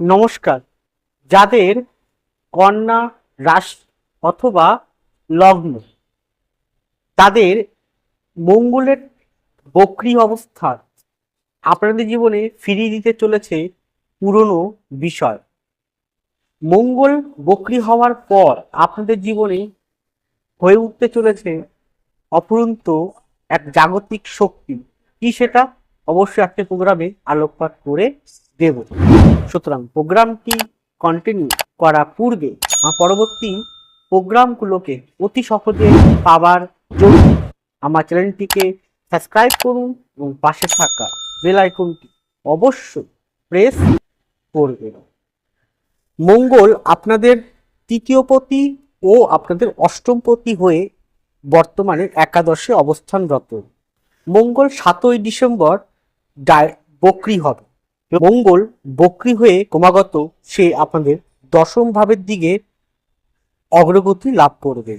নমস্কার। যাদের কন্যা রাস অথবা লগ্ন, তাদের মঙ্গলের বক্রি অবস্থান আপনাদের জীবনে ফিরিয়ে দিতে চলেছে পুরনো বিষয়। মঙ্গল বক্রি হওয়ার পর আপনাদের জীবনে হয়ে উঠতে চলেছে অপরন্ত এক জাগতিক শক্তি। কি সেটা? অবশ্যই আজকে প্রোগ্রামে আলোকপাত করে দেব। সুতরাং প্রোগ্রামটি কন্টিনিউ করা পূর্বে পরবর্তী প্রোগ্রামগুলোকে অতি সহজে পাওয়ার জন্য আমার চ্যানেলটিকে সাবস্ক্রাইব করুন এবং পাশে থাকা বেল আইকনটি অবশ্যই প্রেস করবেন মঙ্গল আপনাদের তৃতীয়পতি ও আপনাদের অষ্টমপতি হয়ে বর্তমানে একাদশে অবস্থানরত। মঙ্গল সাতই ডিসেম্বর ডায় বক্রি হবে। মঙ্গল বক্রি হয়ে ক্রমাগত সে আপনাদের দশম ভাবের দিকে অগ্রগতি লাভ করবে।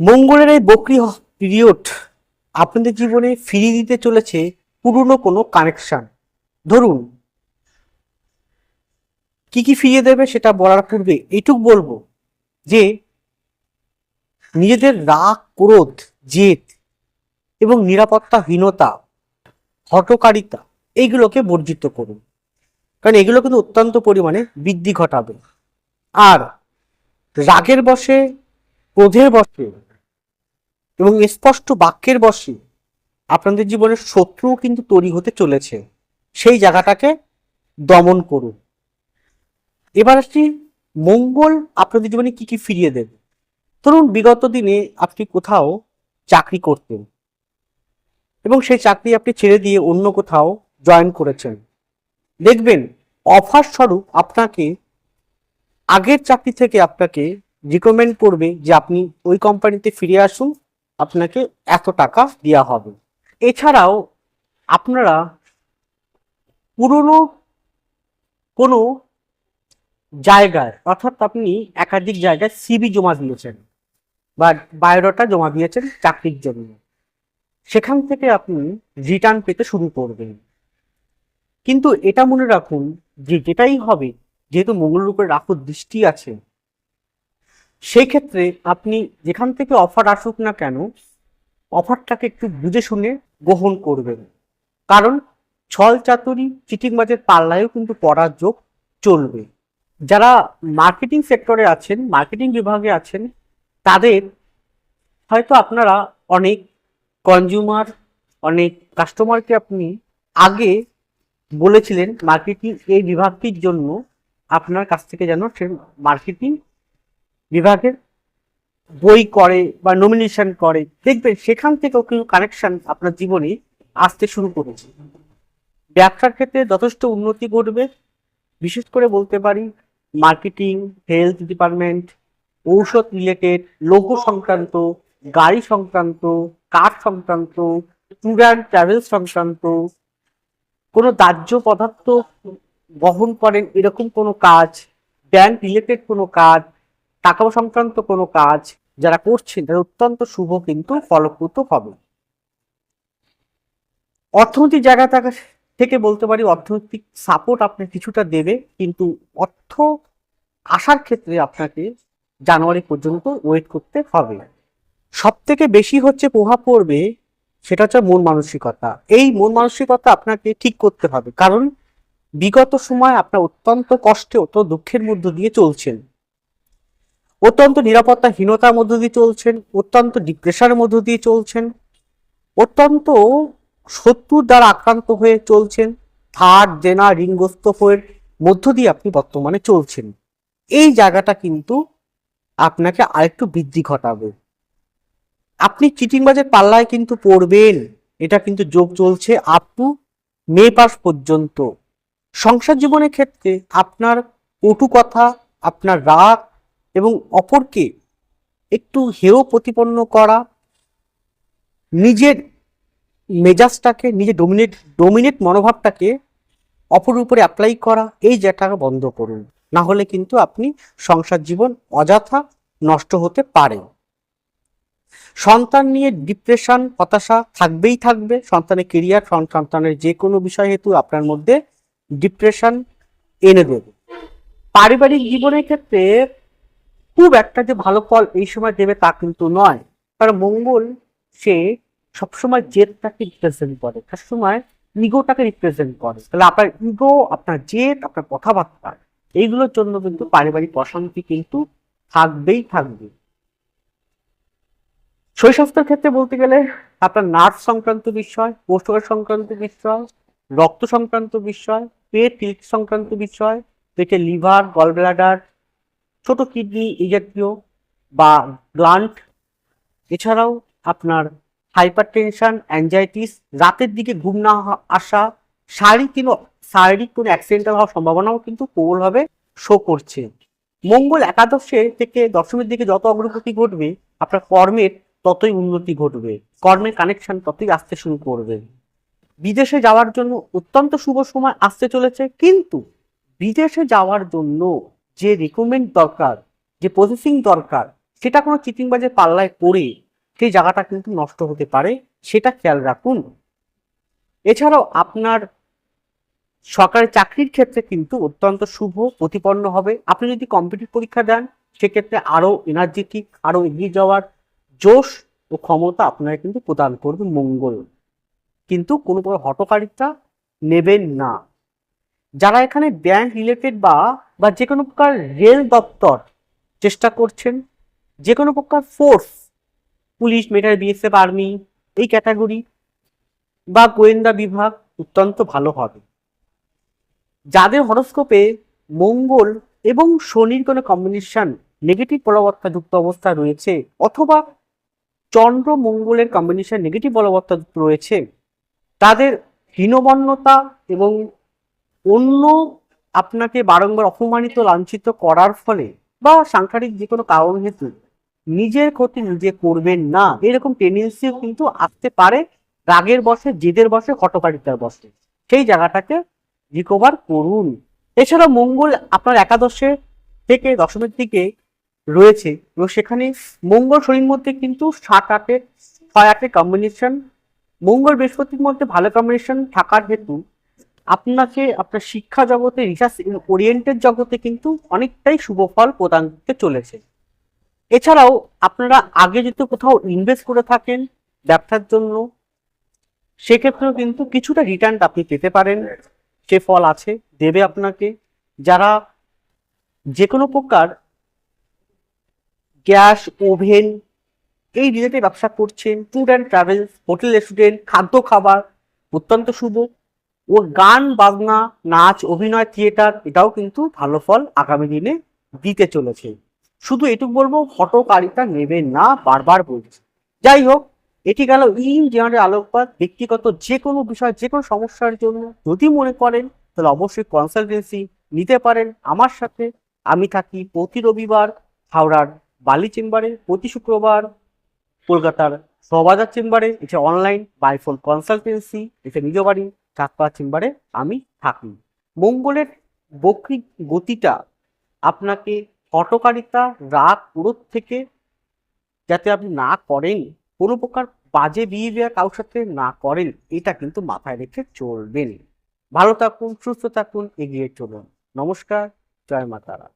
মঙ্গলের এই বক্রি পিরিয়ড আপনাদের জীবনে ফিরিয়ে দিতে চলেছে পুরনো কোনো কানেকশন ধরুন, কি কি ফিরিয়ে দেবে সেটা বলার পূর্বে এইটুক বলব যে, নিজেদের রাগ, ক্রোধ, জেদ এবং নিরাপত্তাহীনতা হটকারিতা এইগুলোকে বর্জিত করুন। কারণ এগুলো কিন্তু অত্যন্ত পরিমাণে বৃদ্ধি ঘটাবে। আর রাগের বসে ক্রোধের বসে এবং স্পষ্ট বাক্যের বসে আপনাদের জীবনের শত্রু কিন্তু তৈরি হতে চলেছে। সেই জায়গাটাকে দমন করুন। এবার আসছি মঙ্গল আপনাদের জীবনে কি কি ফিরিয়ে দেবে? ধরুন, বিগত দিনে আপনি কোথাও চাকরি করতেন এবং সেই চাকরি আপনি ছেড়ে দিয়ে অন্য কোথাও জয়েন করেছেন। দেখবেন অফার স্বরূপ আপনাকে আগের চাকরি থেকে আপনাকে রিকমেন্ড করবে যে আপনি ওই কোম্পানিতে ফিরে আসুন, আপনাকে এত টাকা দেওয়া হবে। এছাড়াও আপনারা পুরনো কোনো জায়গায়, অর্থাৎ আপনি একাধিক জায়গায় সিবি জমা দিয়েছেন বা বায়োডাটা জমা দিয়েছেন চাকরির জন্য। সেখান থেকে আপনি রিটার্ন পেতে শুরু করবেন। কিন্তু এটা মনে রাখুন যে যেটাই হবে, যেহেতু মঙ্গলের উপরে রাহুর দৃষ্টি আছে সেই ক্ষেত্রে আপনি যেখান থেকে অফার আসুক না কেন, অফারটাকে একটু বুঝে শুনে গ্রহণ করবেন। কারণ ছল চাতুরি চিটিংবাজের পাল্লায়ও কিন্তু পড়ার যোগ চলবে। যারা মার্কেটিং সেক্টরে আছেন মার্কেটিং বিভাগে আছেন, তাদের হয়তো আপনারা অনেক কনজিউমার অনেক কাস্টমারকে আপনি আগে বলেছিলেন মার্কেটিং এই বিভাগটির জন্য আপনার কাছ থেকে যেন সে মার্কেটিং বিভাগের বই করে বা নমিনেশন করে। দেখবেন সেখান থেকেও কিন্তু কানেকশন আপনার জীবনে আসতে শুরু করেছে। ব্যবসার ক্ষেত্রে যথেষ্ট উন্নতি ঘটবে। বিশেষ করে বলতে পারি মার্কেটিং হেলথ ডিপার্টমেন্ট ঔষধ রিলেটেড লোক সংক্রান্ত, গাড়ি সংক্রান্ত, কার সংক্রান্ত ট্যুর অ্যান্ড ট্রাভেল সংক্রান্ত কোনো দাহ্য পদার্থ বহন করেন এরকম কোনো কাজ ব্যাংক রিলেটেড কোনো কাজ টাকা সংক্রান্ত কোনো কাজ যারা করছেন তারা অত্যন্ত শুভ কিন্তু ফলপ্রদ হবে। অর্থনৈতিক জায়গা থাকা থেকে বলতে পারি অর্থনৈতিক সাপোর্ট আপনার কিছুটা দেবে, কিন্তু অর্থ আসার ক্ষেত্রে আপনাকে জানুয়ারি পর্যন্ত ওয়েট করতে হবে। সব থেকে বেশি হচ্ছে প্রভাব পড়বে সেটা হচ্ছে মন মানসিকতা। এই মন মানসিকতা আপনাকে ঠিক করতে হবে। কারণ বিগত সময় আপনার অত্যন্ত কষ্টে, অত্যন্ত দুঃখের মধ্য দিয়ে চলছেন। অত্যন্ত নিরাপত্তাহীনতার মধ্য দিয়ে চলছেন, অত্যন্ত ডিপ্রেশনের মধ্য দিয়ে চলছেন, অত্যন্ত শত্রুর দ্বারা আক্রান্ত হয়ে চলছেন থার্ড জেনা রিঙ্গস্ত হয়ে মধ্য দিয়ে আপনি বর্তমানে চলছেন। এই জায়গাটা কিন্তু আপনাকে আরেকটু বৃদ্ধি ঘটাবে। আপনি চিটিংবাজের পাল্লায় কিন্তু পড়বেন। এটা কিন্তু যোগ চলছে আপ টু মে পাস পর্যন্ত। সংসার জীবনের ক্ষেত্রে আপনার কটু কথা, আপনার রাগ এবং অপরকে একটু হেয় প্রতিপন্ন করা, নিজের মেজাজটাকে, নিজের ডোমিনেট ডোমিনেট মনোভাবটাকে অপর উপরে অ্যাপ্লাই করা, এই জায়গাটাকে বন্ধ করুন। না হলে কিন্তু আপনি সংসার জীবন অযথা নষ্ট হতে পারে। সন্তান নিয়ে ডিপ্রেশন হতাশা থাকবেই থাকবে। সন্তানের কেরিয়ার সন্তানের যে কোনো বিষয় হেতু আপনার মধ্যে ডিপ্রেশন এনে দেবে। পারিবারিক জীবনের ক্ষেত্রে খুব একটা যে ভালো ফল এই সময় দেবে তা কিন্তু নয়। কারণ মঙ্গল, সে সবসময় জেদটাকে রিপ্রেজেন্ট করে। সবসময় ইগোটাকে রিপ্রেজেন্ট করে। তাহলে আপনার ইগো আপনার জেদ, আপনার কথাবার্তা, এইগুলোর জন্য কিন্তু পারিবারিক অশান্তি কিন্তু থাকবেই থাকবে। শৈশবের ক্ষেত্রে বলতে গেলে আপনার নার্ভ সংক্রান্ত বিষয় কোষ্ঠকার সংক্রান্ত বিষয়, রক্ত সংক্রান্ত বিষয়, পেট লিক সংক্রান্ত বিষয়, পেটে লিভার গল গলব্লাডার ছোট কিডনি এই জাতীয় বা গ্লান্ট এছাড়াও আপনার হাইপার টেনশন অ্যাংজাইটিস রাতের দিকে ঘুম না আসা, শারীরিক কোনো শারীরিক কোনো অ্যাক্সিডেন্টাল হওয়ার সম্ভাবনাও কিন্তু প্রবলভাবে শো করছে। মঙ্গল একাদশে থেকে দশমীর দিকে যত অগ্রগতি ঘটবে, আপনার কর্মের ততই উন্নতি ঘটবে। কর্মের কানেকশন ততই আসতে শুরু করবে। বিদেশে যাওয়ার জন্য অত্যন্ত শুভ সময় আসতে চলেছে, কিন্তু বিদেশে যাওয়ার জন্য যে রিকমেন্ড দরকার, যে প্রসেসিং দরকার, সেটা কোনো চিটিংবাজের পাল্লায় পড়ে সেই জায়গাটা কিন্তু নষ্ট হতে পারে, সেটা খেয়াল রাখুন। এছাড়াও আপনার সরকারি চাকরির ক্ষেত্রে কিন্তু অত্যন্ত শুভ, প্রতিপন্ন হবে। আপনি যদি কম্পিটিভ পরীক্ষা দেন, সেক্ষেত্রে আরও এনার্জেটিক আরও এগিয়ে যাওয়ার জোশ ও ক্ষমতা আপনারা কিন্তু প্রদান করবে মঙ্গল। কিন্তু কোনো প্রকার হটকারিতা নেবেন না। যারা এখানে ব্যাংক রিলেটেড বা বা যে কোনো প্রকার রেল দপ্তর চেষ্টা করছেন যে কোনো প্রকার force police matter BSF army এই ক্যাটাগরি বা গোয়েন্দা বিভাগ অত্যন্ত ভালো হবে। যাদের হরস্কোপে মঙ্গল এবং শনির কোনো কম্বিনেশন নেগেটিভ বলবত্তা যুক্ত অবস্থা রয়েছে অথবা চন্দ্র মঙ্গলের কম্বিনেশন নেগেটিভ বলবত্তা রয়েছে। তাদের হীনবন্যতা এবং অন্য আপনাকে বারংবার অপমানিত, লাঞ্ছিত করার ফলে বা সাংসারিক যে কোনো কারণ হেতু নিজের ক্ষতি নিজে করবেন না। এরকম টেন্ডেন্সিও কিন্তু আসতে পারে রাগের বসে, জেদের বসে হটকারিতার বসে। সেই জায়গাটাকে রিকভার করুন। এছাড়া মঙ্গল আপনার একাদশে থেকে দশমের দিকে রয়েছে এবং সেখানে মঙ্গল শনির মধ্যে কিন্তু সাত আটের ছয় আটের কম্বিনেশন মঙ্গল বৃহস্পতির মধ্যে ভালো কম্বিনেশন থাকার হেতু আপনাকে আপনার শিক্ষা জগতে রিসার্চ ওরিয়েন্টেড জগতে কিন্তু অনেকটাই শুভ ফল প্রদান করতে চলেছে। এছাড়াও আপনারা আগে যদি কোথাও ইনভেস্ট করে থাকেন ব্যবসার জন্য, সেক্ষেত্রেও কিন্তু কিছুটা রিটার্ন আপনি পেতে পারেন। সে ফল আছে, দেবে আপনাকে। যারা যে কোনো প্রকার গ্যাস, ওভেন, এই রিলেটেড ব্যবসা করছেন tour and travels hotel restaurant খাদ্য, খাবার, অত্যন্ত শুভ। ও গান, বাজনা, নাচ, অভিনয় থিয়েটার এটাও কিন্তু ভালো ফল আগামী দিনে দিতে চলেছে। শুধু এটুকু বলব হটকারিতা নেবেন না, বারবার বলছি। যাই হোক, এটি গেল ইন জেনারেল আলোকপাত, ব্যক্তিগত যে কোনো বিষয় যে কোনো সমস্যার জন্য যদি মনে করেন, তাহলে অবশ্যই কনসালটেন্সি নিতে পারেন। আমার সাথে আমি থাকি প্রতি রবিবার হাওড়ার বালি চেম্বারে প্রতি শুক্রবার কলকাতার সবাজার চেম্বারে এটা অনলাইন বাইফোন কনসালটেন্সি এটা নিজ বাড়ি চাঁদপাড়া চেম্বারে আমি থাকি। মঙ্গলের বক্রিক গতিটা আপনাকে হটকারিতা, রাগ, ক্রোধ থেকে যাতে আপনি না করেন, কোনো প্রকার বাজে বিহেভিয়ার কারোর সাথে না করেন, এটা কিন্তু মাথায় রেখে চলবেন। ভালো থাকুন, সুস্থ থাকুন, এগিয়ে চলুন। নমস্কার, জয় মাতারা।